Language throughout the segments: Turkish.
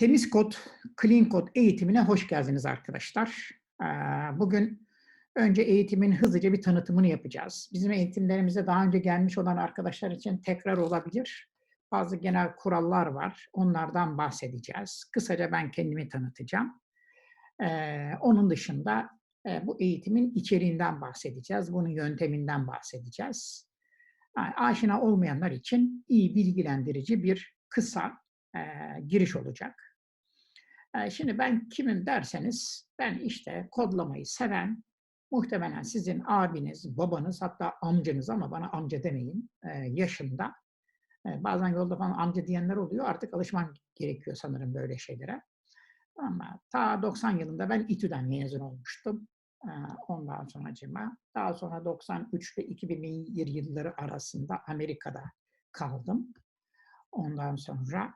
Temiz Kod, Clean Kod eğitimine hoş geldiniz arkadaşlar. Ee, bugün önce eğitimin hızlıca bir tanıtımını yapacağız. Bizim eğitimlerimize daha önce gelmiş olan arkadaşlar için tekrar olabilir. Bazı genel kurallar var. Onlardan bahsedeceğiz. Kısaca ben kendimi tanıtacağım. Ee, onun dışında e, bu eğitimin içeriğinden bahsedeceğiz. Bunun yönteminden bahsedeceğiz. Aşina olmayanlar için iyi bilgilendirici bir kısa e, giriş olacak. Şimdi ben kimim derseniz, ben işte kodlamayı seven, muhtemelen sizin abiniz, babanız, hatta amcanız ama bana amca demeyin, yaşında. Bazen yolda falan amca diyenler oluyor, artık alışman gerekiyor sanırım böyle şeylere. Ama ta 90 yılında ben İTÜ'den mezun olmuştum. Ondan sonra cima. Daha sonra 93 ve 2001 yılları arasında Amerika'da kaldım. Ondan sonra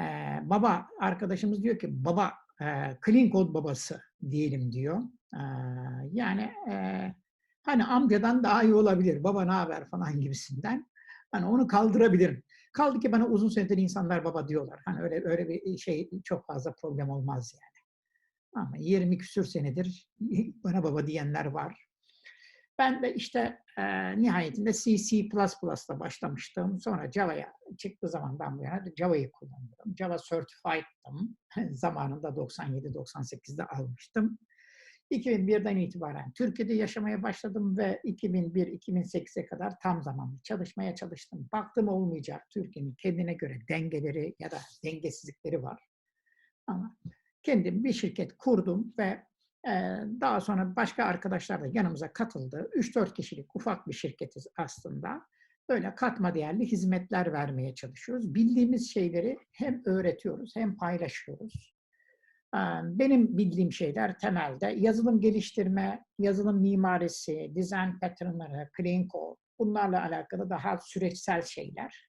ee, baba arkadaşımız diyor ki baba e, clean code babası diyelim diyor. Ee, yani e, hani amcadan daha iyi olabilir. Baba ne haber falan gibisinden. Hani onu kaldırabilirim. Kaldı ki bana uzun süredir insanlar baba diyorlar. Hani öyle öyle bir şey çok fazla problem olmaz yani. Ama 20 küsür senedir bana baba diyenler var. Ben de işte e, nihayetinde C, C++'la başlamıştım. Sonra Java'ya çıktığı zamandan bu yana Java'yı kullanıyorum. Java Certified'dım. Zamanında 97-98'de almıştım. 2001'den itibaren Türkiye'de yaşamaya başladım ve 2001-2008'e kadar tam zamanlı çalışmaya çalıştım. Baktım olmayacak. Türkiye'nin kendine göre dengeleri ya da dengesizlikleri var. Ama kendim bir şirket kurdum ve daha sonra başka arkadaşlar da yanımıza katıldı. 3-4 kişilik ufak bir şirketiz aslında. Böyle katma değerli hizmetler vermeye çalışıyoruz. Bildiğimiz şeyleri hem öğretiyoruz hem paylaşıyoruz. Benim bildiğim şeyler temelde yazılım geliştirme, yazılım mimarisi, design patternları, clean code, bunlarla alakalı daha süreçsel şeyler.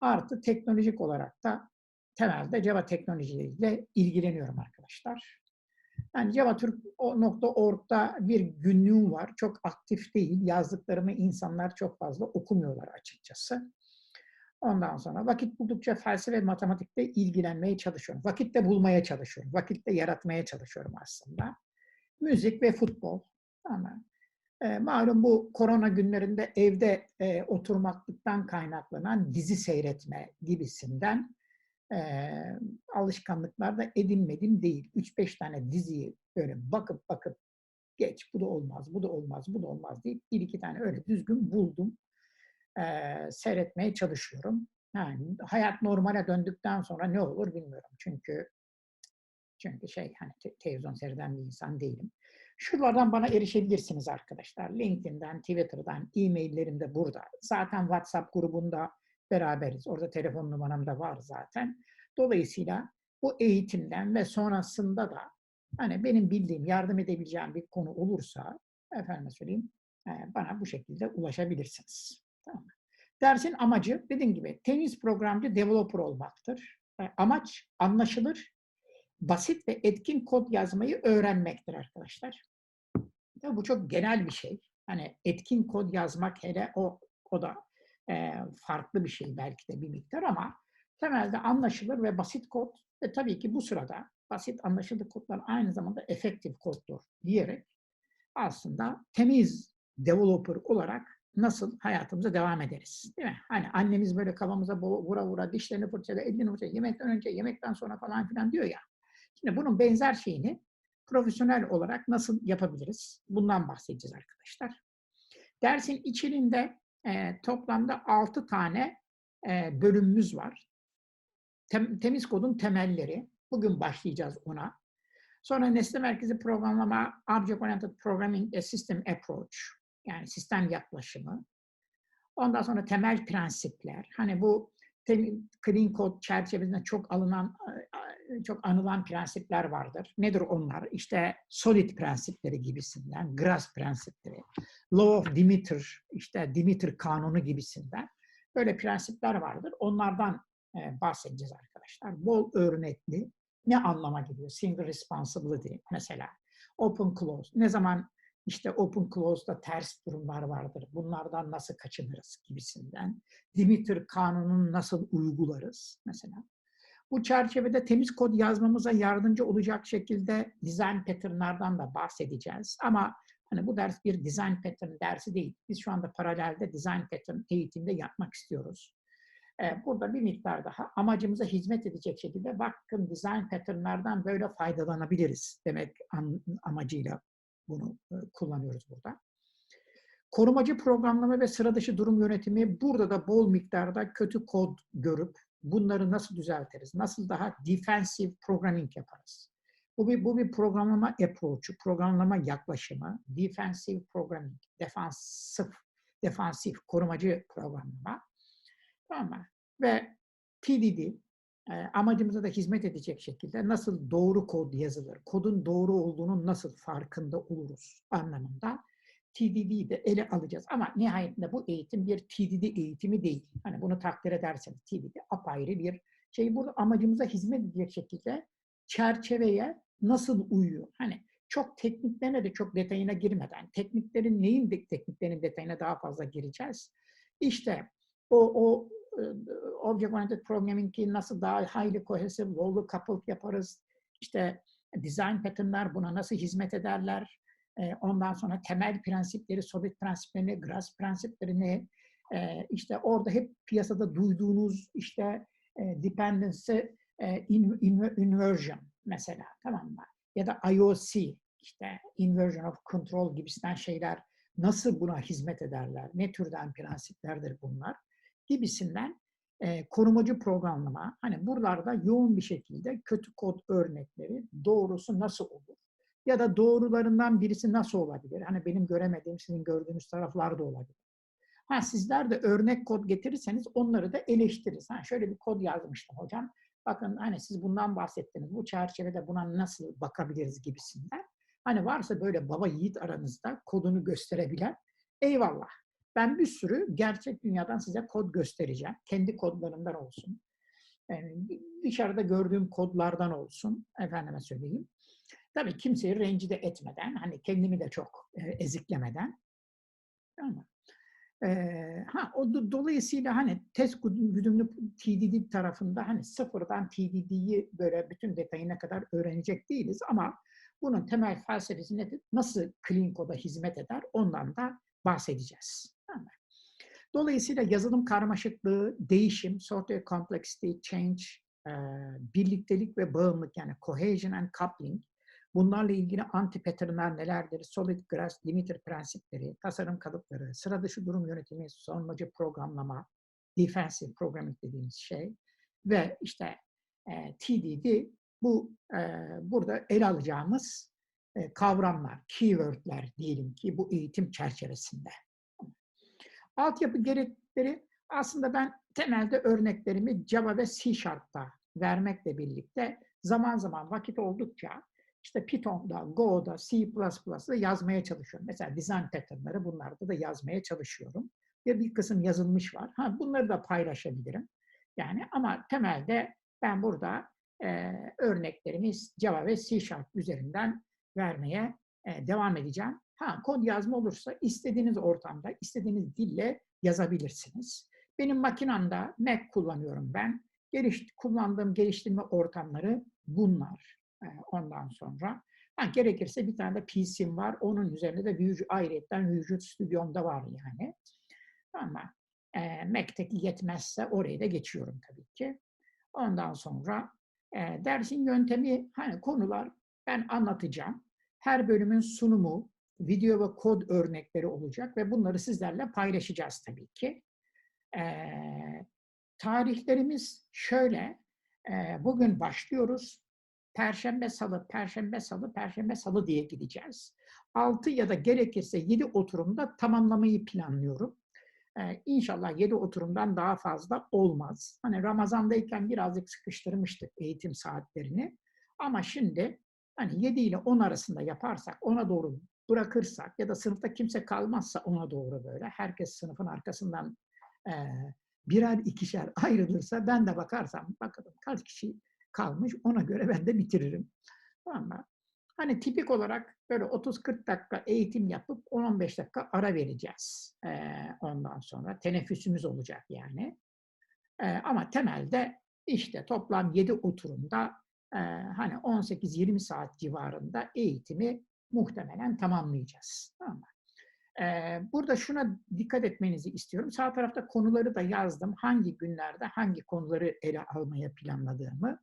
Artı teknolojik olarak da temelde Java teknolojileriyle ilgileniyorum arkadaşlar. Yani JavaTürk.org'da bir günlüğüm var. Çok aktif değil. Yazdıklarımı insanlar çok fazla okumuyorlar açıkçası. Ondan sonra vakit buldukça felsefe ve matematikte ilgilenmeye çalışıyorum. Vakit de bulmaya çalışıyorum. Vakit de yaratmaya çalışıyorum aslında. Müzik ve futbol. Ama e, malum bu korona günlerinde evde e, oturmaklıktan kaynaklanan dizi seyretme gibisinden e, alışkanlıklar da edinmedim değil. 3-5 tane diziyi böyle bakıp bakıp geç bu da olmaz, bu da olmaz, bu da olmaz deyip bir iki tane öyle düzgün buldum. E, seyretmeye çalışıyorum. Yani hayat normale döndükten sonra ne olur bilmiyorum. Çünkü çünkü şey hani te- televizyon seyreden bir insan değilim. Şuralardan bana erişebilirsiniz arkadaşlar. LinkedIn'den, Twitter'dan, e-maillerim de burada. Zaten WhatsApp grubunda beraberiz. Orada telefon numaram da var zaten. Dolayısıyla bu eğitimden ve sonrasında da hani benim bildiğim, yardım edebileceğim bir konu olursa efendim söyleyeyim bana bu şekilde ulaşabilirsiniz. Tamam Dersin amacı dediğim gibi temiz programcı developer olmaktır. Amaç anlaşılır, basit ve etkin kod yazmayı öğrenmektir arkadaşlar. Bu çok genel bir şey. Hani etkin kod yazmak hele o o da farklı bir şey belki de bir miktar ama temelde anlaşılır ve basit kod ve tabii ki bu sırada basit anlaşılır kodlar aynı zamanda efektif koddur diyerek aslında temiz developer olarak nasıl hayatımıza devam ederiz. Değil mi? Hani annemiz böyle kafamıza vura vura dişlerini fırçala, elini fırçala, yemekten önce, yemekten sonra falan filan diyor ya. Şimdi bunun benzer şeyini profesyonel olarak nasıl yapabiliriz? Bundan bahsedeceğiz arkadaşlar. Dersin içinde e, toplamda 6 tane e, bölümümüz var. Tem, temiz kodun temelleri. Bugün başlayacağız ona. Sonra nesne merkezi programlama, Object Oriented Programming a System Approach. Yani sistem yaklaşımı. Ondan sonra temel prensipler. Hani bu clean code çerçevesinde çok alınan çok anılan prensipler vardır. Nedir onlar? İşte solid prensipleri gibisinden, Grass prensipleri, Law of Demeter, işte Demeter kanunu gibisinden böyle prensipler vardır. Onlardan e, bahsedeceğiz arkadaşlar. Bol örnekli ne anlama geliyor? Single responsibility mesela. Open close. Ne zaman işte open close'da ters durumlar vardır. Bunlardan nasıl kaçınırız gibisinden. Demeter kanununu nasıl uygularız mesela. Bu çerçevede temiz kod yazmamıza yardımcı olacak şekilde design pattern'lardan da bahsedeceğiz. Ama hani bu ders bir design pattern dersi değil. Biz şu anda paralelde design pattern eğitimde yapmak istiyoruz. Ee, burada bir miktar daha amacımıza hizmet edecek şekilde bakın design pattern'lardan böyle faydalanabiliriz demek amacıyla bunu e, kullanıyoruz burada. Korumacı programlama ve sıra dışı durum yönetimi burada da bol miktarda kötü kod görüp bunları nasıl düzeltiriz? Nasıl daha defensive programming yaparız? Bu bir, bu bir programlama approach'u, programlama yaklaşımı, defensive programming, defansif, defansif, korumacı programlama. Tamam mı? Ve TDD, e, amacımıza da hizmet edecek şekilde nasıl doğru kod yazılır, kodun doğru olduğunun nasıl farkında oluruz anlamında TDD'yi de ele alacağız. Ama nihayetinde bu eğitim bir TDD eğitimi değil. Hani bunu takdir ederseniz TDD apayrı bir şey. Burada amacımıza hizmet edecek şekilde çerçeveye nasıl uyuyor? Hani çok tekniklerine de çok detayına girmeden, tekniklerin neyin de, tekniklerin detayına daha fazla gireceğiz. İşte o, o e, Object Oriented Programming'i nasıl daha highly cohesive, lowly coupled yaparız? İşte design pattern'lar buna nasıl hizmet ederler? E, ondan sonra temel prensipleri, Sovyet prensiplerini, Gras prensiplerini, e, işte orada hep piyasada duyduğunuz işte e, dependency inversion mesela tamam mı? Ya da IOC işte inversion of control gibisinden şeyler nasıl buna hizmet ederler? Ne türden prensiplerdir bunlar? Gibisinden e, korumacı programlama, hani buralarda yoğun bir şekilde kötü kod örnekleri doğrusu nasıl olur? Ya da doğrularından birisi nasıl olabilir? Hani benim göremediğim, sizin gördüğünüz taraflar da olabilir. Ha, sizler de örnek kod getirirseniz onları da eleştiririz. Ha, şöyle bir kod yazmıştım hocam. Bakın hani siz bundan bahsettiniz. Bu çerçevede buna nasıl bakabiliriz gibisinden. Hani varsa böyle baba yiğit aranızda kodunu gösterebilen eyvallah. Ben bir sürü gerçek dünyadan size kod göstereceğim. Kendi kodlarımdan olsun. Yani dışarıda gördüğüm kodlardan olsun. Efendime söyleyeyim. Tabii kimseyi rencide etmeden, hani kendimi de çok e, eziklemeden. Ama e, ha o do, dolayısıyla hani test güdümlü TDD tarafında hani sıfırdan TDD'yi böyle bütün detayına kadar öğrenecek değiliz ama bunun temel felsefesi nedir? Nasıl code'a hizmet eder? Ondan da bahsedeceğiz. Dolayısıyla yazılım karmaşıklığı, değişim, software complexity, change, e, birliktelik ve bağımlılık yani cohesion and coupling Bunlarla ilgili anti patternlar nelerdir? Solid Grass limiter prensipleri, tasarım kalıpları, sıra dışı durum yönetimi, savunmacı programlama, defensive programming dediğimiz şey ve işte e, TDD bu e, burada ele alacağımız e, kavramlar, keywordler diyelim ki bu eğitim çerçevesinde. Altyapı gerekleri aslında ben temelde örneklerimi Java ve C Sharp'ta vermekle birlikte zaman zaman vakit oldukça işte Python'da, Go'da, C++'da yazmaya çalışıyorum. Mesela design pattern'ları bunlarda da yazmaya çalışıyorum. Ve bir kısım yazılmış var. Ha, bunları da paylaşabilirim. Yani ama temelde ben burada e, örneklerimiz Java ve C Sharp üzerinden vermeye e, devam edeceğim. Ha, kod yazma olursa istediğiniz ortamda, istediğiniz dille yazabilirsiniz. Benim makinamda Mac kullanıyorum ben. Geliş, kullandığım geliştirme ortamları bunlar. Ondan sonra ha, gerekirse bir tane de PC'm var. Onun üzerinde de Visual, ayrıyetten Visual Studio'mda var yani. Ama e, Mac'teki yetmezse oraya da geçiyorum tabii ki. Ondan sonra e, dersin yöntemi, hani konular ben anlatacağım. Her bölümün sunumu, video ve kod örnekleri olacak ve bunları sizlerle paylaşacağız tabii ki. E, tarihlerimiz şöyle, e, bugün başlıyoruz. Perşembe, salı, perşembe, salı, perşembe, salı diye gideceğiz. 6 ya da gerekirse 7 oturumda tamamlamayı planlıyorum. Ee, inşallah 7 oturumdan daha fazla olmaz. Hani Ramazan'dayken birazcık sıkıştırmıştık eğitim saatlerini. Ama şimdi hani 7 ile 10 arasında yaparsak, ona doğru bırakırsak ya da sınıfta kimse kalmazsa ona doğru böyle herkes sınıfın arkasından e, birer ikişer ayrılırsa ben de bakarsam bakalım kaç kişi kalmış. Ona göre ben de bitiririm. Ama hani tipik olarak böyle 30-40 dakika eğitim yapıp 10-15 dakika ara vereceğiz. Ee, ondan sonra teneffüsümüz olacak yani. Ee, ama temelde İşte toplam 7 oturumda e, hani 18-20 saat civarında eğitimi muhtemelen tamamlayacağız. Tamam mı? E, burada şuna dikkat etmenizi istiyorum. Sağ tarafta konuları da yazdım. Hangi günlerde hangi konuları ele almaya planladığımı.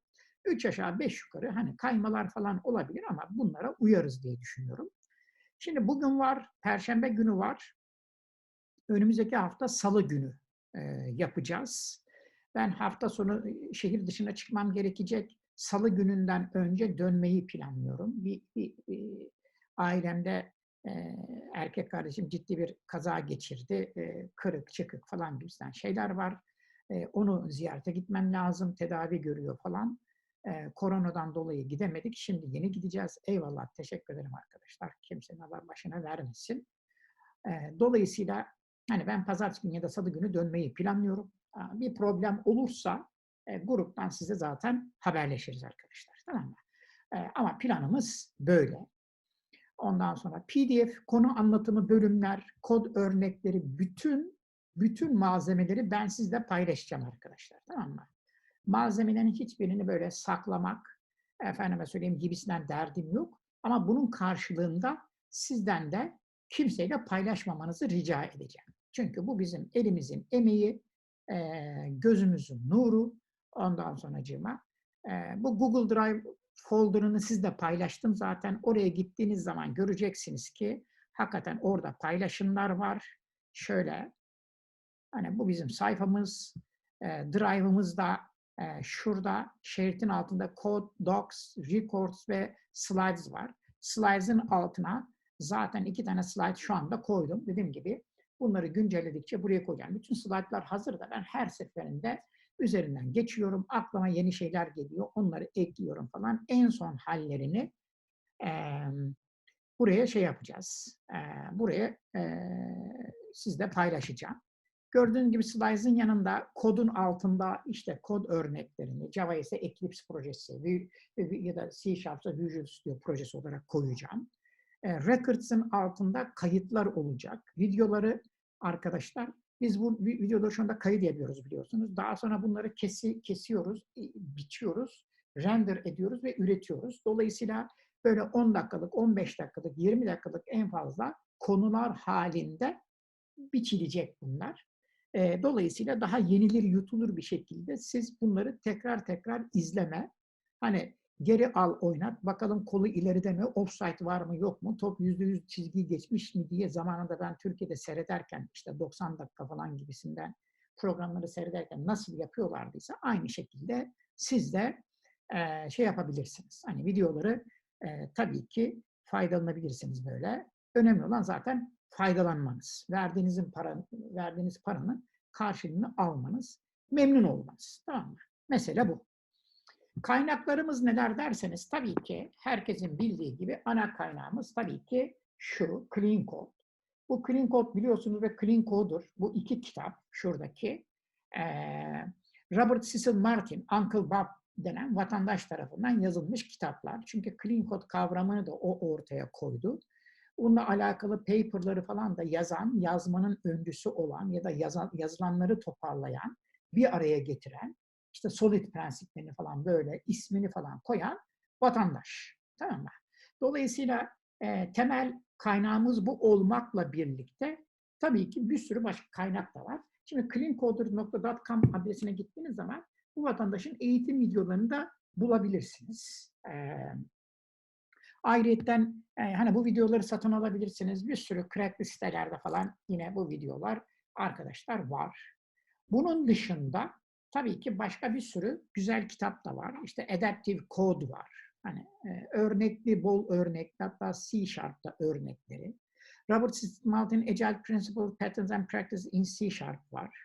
Üç aşağı beş yukarı hani kaymalar falan olabilir ama bunlara uyarız diye düşünüyorum. Şimdi bugün var, Perşembe günü var. Önümüzdeki hafta Salı günü e, yapacağız. Ben hafta sonu şehir dışına çıkmam gerekecek. Salı gününden önce dönmeyi planlıyorum. Bir, bir, bir ailemde e, erkek kardeşim ciddi bir kaza geçirdi. E, kırık, çıkık falan gibisinden şeyler var. E, onu ziyarete gitmem lazım. Tedavi görüyor falan. E, koronadan dolayı gidemedik. Şimdi yeni gideceğiz. Eyvallah, teşekkür ederim arkadaşlar. Kimsenin Allah başına vermesin. E, dolayısıyla hani ben pazartesi günü ya da salı günü dönmeyi planlıyorum. Bir problem olursa e, gruptan size zaten haberleşiriz arkadaşlar. Tamam mı? E, ama planımız böyle. Ondan sonra PDF, konu anlatımı bölümler, kod örnekleri, bütün bütün malzemeleri ben sizle paylaşacağım arkadaşlar. Tamam mı? Malzemelerin hiçbirini böyle saklamak, efendime söyleyeyim gibisinden derdim yok. Ama bunun karşılığında sizden de kimseyle paylaşmamanızı rica edeceğim. Çünkü bu bizim elimizin emeği, gözümüzün nuru. Ondan sonra cima. Bu Google Drive folder'ını sizle paylaştım zaten. Oraya gittiğiniz zaman göreceksiniz ki hakikaten orada paylaşımlar var. Şöyle, hani bu bizim sayfamız, Drive'ımız da şurada şeritin altında Code, Docs, Records ve Slides var. Slides'ın altına zaten iki tane slide şu anda koydum. Dediğim gibi bunları güncelledikçe buraya koyacağım. Bütün slaytlar hazır da ben her seferinde üzerinden geçiyorum. Aklıma yeni şeyler geliyor. Onları ekliyorum falan. En son hallerini e, buraya şey yapacağız. E, buraya e, sizle paylaşacağım. Gördüğünüz gibi Slides'ın yanında kodun altında işte kod örneklerini, Java ise Eclipse projesi ya da C Sharp'ta Visual Studio projesi olarak koyacağım. Records'ın altında kayıtlar olacak. Videoları arkadaşlar biz bu videoları şu anda kayıt ediyoruz biliyorsunuz. Daha sonra bunları kesi, kesiyoruz, biçiyoruz, render ediyoruz ve üretiyoruz. Dolayısıyla böyle 10 dakikalık, 15 dakikalık, 20 dakikalık en fazla konular halinde biçilecek bunlar. Dolayısıyla daha yenilir, yutulur bir şekilde siz bunları tekrar tekrar izleme. Hani geri al oynat. Bakalım kolu ileride mi? Offside var mı yok mu? Top %100 çizgiyi geçmiş mi diye zamanında ben Türkiye'de seyrederken işte 90 dakika falan gibisinden programları seyrederken nasıl yapıyorlardıysa aynı şekilde siz de şey yapabilirsiniz. Hani videoları tabii ki faydalanabilirsiniz böyle. Önemli olan zaten faydalanmanız. Verdiğinizin para, verdiğiniz paranın karşılığını almanız, memnun olmanız. Tamam mı? Mesele bu. Kaynaklarımız neler derseniz tabii ki herkesin bildiği gibi ana kaynağımız tabii ki şu Clean Code. Bu Clean Code biliyorsunuz ve Clean Code'dur. Bu iki kitap şuradaki. Robert Cecil Martin, Uncle Bob denen vatandaş tarafından yazılmış kitaplar. Çünkü Clean Code kavramını da o ortaya koydu. Bununla alakalı paperları falan da yazan, yazmanın öncüsü olan ya da yazan, yazılanları toparlayan, bir araya getiren işte solid prensiplerini falan böyle ismini falan koyan vatandaş. Tamam mı? Dolayısıyla e, temel kaynağımız bu olmakla birlikte tabii ki bir sürü başka kaynak da var. Şimdi cleancoder.com adresine gittiğiniz zaman bu vatandaşın eğitim videolarını da bulabilirsiniz. E, ayrıyeten e, hani bu videoları satın alabilirsiniz. Bir sürü crackli sitelerde falan yine bu videolar arkadaşlar var. Bunun dışında Tabii ki başka bir sürü güzel kitap da var. İşte Adaptive Code var. Hani e, örnekli, bol örnek, hatta C Sharp'ta örnekleri. Robert Maltin Agile Principles, Patterns and Practice in C Sharp var.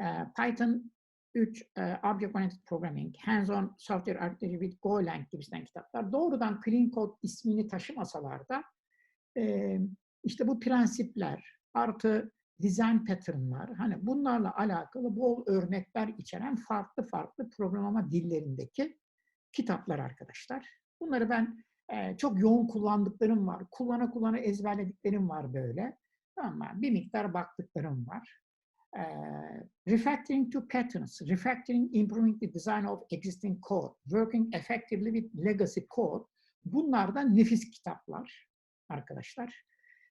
E, Python 3, e, Object Oriented Programming, Hands-on Software Architecture with Golang gibisinden kitaplar. Doğrudan Clean Code ismini taşımasalar da e, işte bu prensipler artı design pattern'lar, hani bunlarla alakalı bol örnekler içeren farklı farklı programlama dillerindeki kitaplar arkadaşlar. Bunları ben e, çok yoğun kullandıklarım var. Kullana kullana ezberlediklerim var böyle. Ama bir miktar baktıklarım var. Uh, refactoring to patterns, refactoring, improving the design of existing code, working effectively with legacy code. Bunlar da nefis kitaplar arkadaşlar.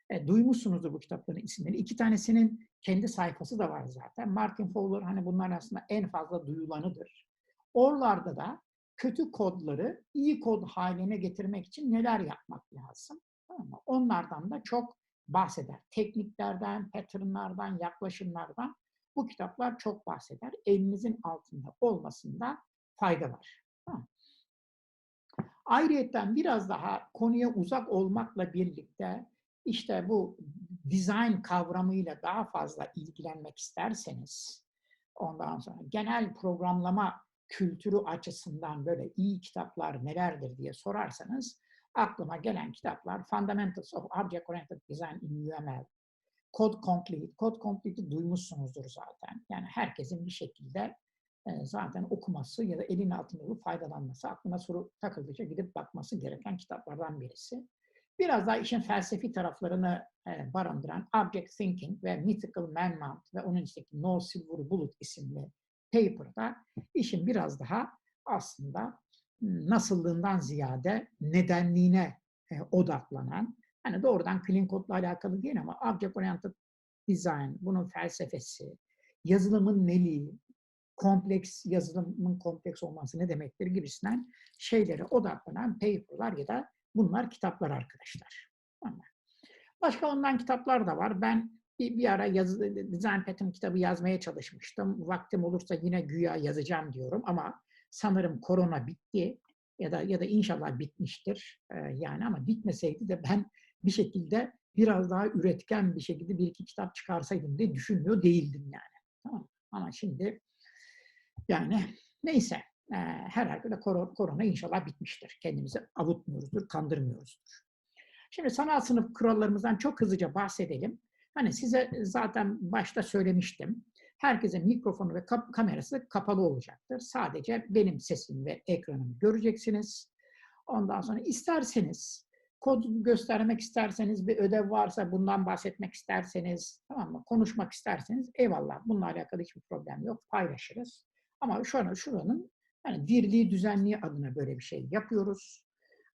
E, duymuşsunuzdur bu kitapların isimleri. İki tanesinin kendi sayfası da var zaten. Martin Fowler hani bunlar aslında en fazla duyulanıdır. Oralarda da kötü kodları iyi kod haline getirmek için neler yapmak lazım? Tamam mı? Onlardan da çok bahseder. Tekniklerden, patternlardan, yaklaşımlardan bu kitaplar çok bahseder. Elinizin altında olmasında fayda var. Ayrıyeten biraz daha konuya uzak olmakla birlikte işte bu design kavramıyla daha fazla ilgilenmek isterseniz, ondan sonra genel programlama kültürü açısından böyle iyi kitaplar nelerdir diye sorarsanız, aklıma gelen kitaplar Fundamentals of Object Oriented Design in UML, Code Complete. Code Complete'i duymuşsunuzdur zaten. Yani herkesin bir şekilde zaten okuması ya da elin altında olup faydalanması, aklına soru takıldıkça gidip bakması gereken kitaplardan birisi. Biraz daha işin felsefi taraflarını barındıran Object Thinking ve Mythical Man-Mount ve onun içindeki No Silver Bullet isimli paper'da işin biraz daha aslında nasıllığından ziyade nedenliğine odaklanan, hani doğrudan clean code'la alakalı değil ama Object Oriented Design, bunun felsefesi, yazılımın neliği, kompleks, yazılımın kompleks olması ne demektir gibisinden şeylere odaklanan paper'lar ya da bunlar kitaplar arkadaşlar. Başka ondan kitaplar da var. Ben bir, bir ara yazı, Design Pattern kitabı yazmaya çalışmıştım. Vaktim olursa yine güya yazacağım diyorum ama sanırım korona bitti ya da ya da inşallah bitmiştir. Ee, yani ama bitmeseydi de ben bir şekilde biraz daha üretken bir şekilde bir iki kitap çıkarsaydım diye düşünmüyor değildim yani. Tamam. Ama şimdi yani neyse e, herhalde korona, korona inşallah bitmiştir. Kendimizi avutmuyoruzdur, kandırmıyoruzdur. Şimdi sanal sınıf kurallarımızdan çok hızlıca bahsedelim. Hani size zaten başta söylemiştim. Herkesin mikrofonu ve kap kamerası kapalı olacaktır. Sadece benim sesim ve ekranımı göreceksiniz. Ondan sonra isterseniz kod göstermek isterseniz bir ödev varsa bundan bahsetmek isterseniz tamam mı? Konuşmak isterseniz eyvallah. Bununla alakalı hiçbir problem yok. Paylaşırız. Ama şu an şuranın yani dirliği düzenliği adına böyle bir şey yapıyoruz.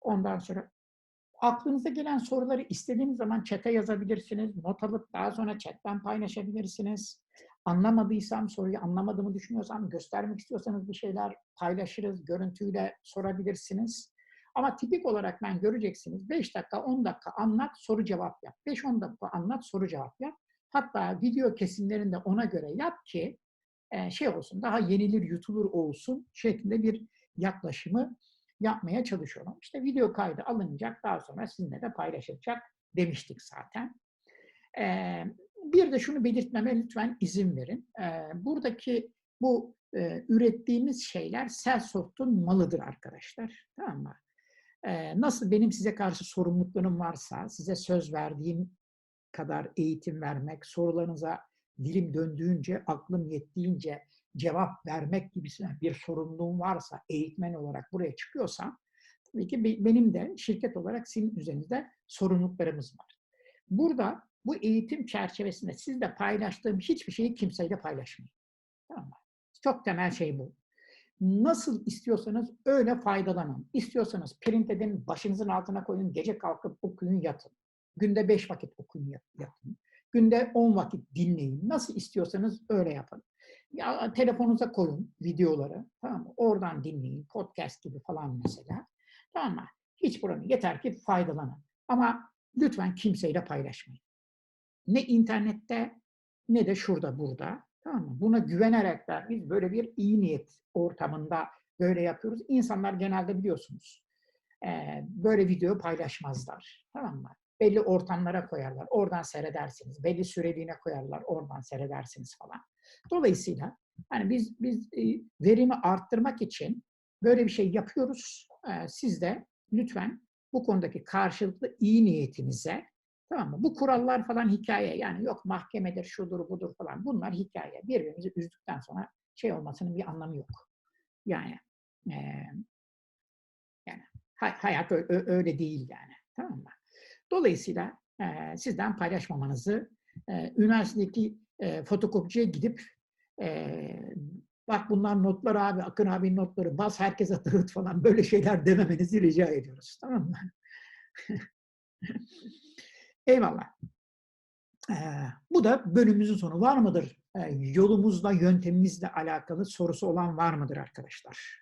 Ondan sonra aklınıza gelen soruları istediğiniz zaman çete yazabilirsiniz. Not alıp daha sonra chatten paylaşabilirsiniz. Anlamadıysam soruyu anlamadığımı düşünüyorsam göstermek istiyorsanız bir şeyler paylaşırız. Görüntüyle sorabilirsiniz. Ama tipik olarak ben göreceksiniz 5 dakika 10 dakika anlat soru cevap yap. 5-10 dakika anlat soru cevap yap. Hatta video kesimlerinde ona göre yap ki şey olsun daha yenilir yutulur olsun şeklinde bir yaklaşımı yapmaya çalışıyorum. İşte video kaydı alınacak, daha sonra sizinle de paylaşılacak demiştik zaten. Bir de şunu belirtmeme lütfen izin verin. Ee, buradaki bu e, ürettiğimiz şeyler Selsoft'un malıdır arkadaşlar. Tamam mı? Ee, nasıl benim size karşı sorumluluklarım varsa, size söz verdiğim kadar eğitim vermek, sorularınıza dilim döndüğünce, aklım yettiğince cevap vermek gibisine bir sorumluluğum varsa, eğitmen olarak buraya çıkıyorsam, tabii ki benim de şirket olarak sizin üzerinizde sorumluluklarımız var. Burada bu eğitim çerçevesinde sizle paylaştığım hiçbir şeyi kimseyle paylaşmayın. Tamam mı? Çok temel şey bu. Nasıl istiyorsanız öyle faydalanın. İstiyorsanız print edin, başınızın altına koyun, gece kalkıp okuyun, yatın. Günde beş vakit okuyun, yatın. Günde on vakit dinleyin. Nasıl istiyorsanız öyle yapın. Ya, telefonunuza koyun videoları. Tamam mı? Oradan dinleyin. Podcast gibi falan mesela. Tamam mı? Hiç problem. Yeter ki faydalanın. Ama lütfen kimseyle paylaşmayın. Ne internette ne de şurada burada. Tamam mı? Buna güvenerek de biz böyle bir iyi niyet ortamında böyle yapıyoruz. İnsanlar genelde biliyorsunuz böyle video paylaşmazlar. Tamam mı? Belli ortamlara koyarlar. Oradan seyredersiniz. Belli süreliğine koyarlar. Oradan seyredersiniz falan. Dolayısıyla hani biz biz verimi arttırmak için böyle bir şey yapıyoruz. Siz de lütfen bu konudaki karşılıklı iyi niyetinize tamam mı? Bu kurallar falan hikaye yani yok mahkemedir, şudur, budur falan. Bunlar hikaye. Birbirimizi üzdükten sonra şey olmasının bir anlamı yok. Yani e, yani hayat öyle değil yani. Tamam mı? Dolayısıyla e, sizden paylaşmamanızı, e, üniversitedeki e, fotokopçiye gidip e, bak bunlar notlar abi, Akın abinin notları, bas herkese dağıt falan böyle şeyler dememenizi rica ediyoruz. Tamam mı? Eyvallah. Ee, bu da bölümümüzün sonu. Var mıdır? Ee, yolumuzla, yöntemimizle alakalı sorusu olan var mıdır arkadaşlar?